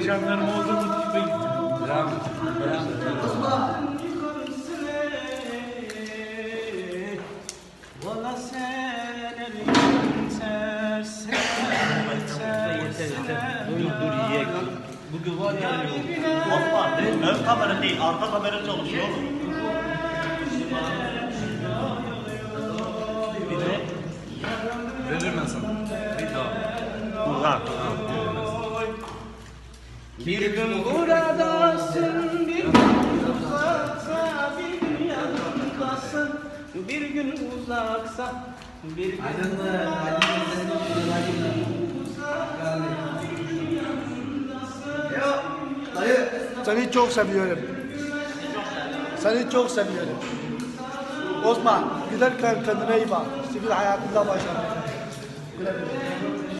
jandarma olduğumu tipe gittim. Devam et. Devam et. Bugün var ya. Osman ön kamera değil arka kamera çalışıyor oğlum. Bir de Veririm ben sana. Bir daha. Uzak. Bir gün buradasın, bir gün uzaksa, bir gün yanımdasın, bir gün uzaksa, bir gün Dayı seni çok seviyorum. Seni çok seviyorum. Osman giderken kendine iyi bak. Sivil hayatında başarı. Güle güle.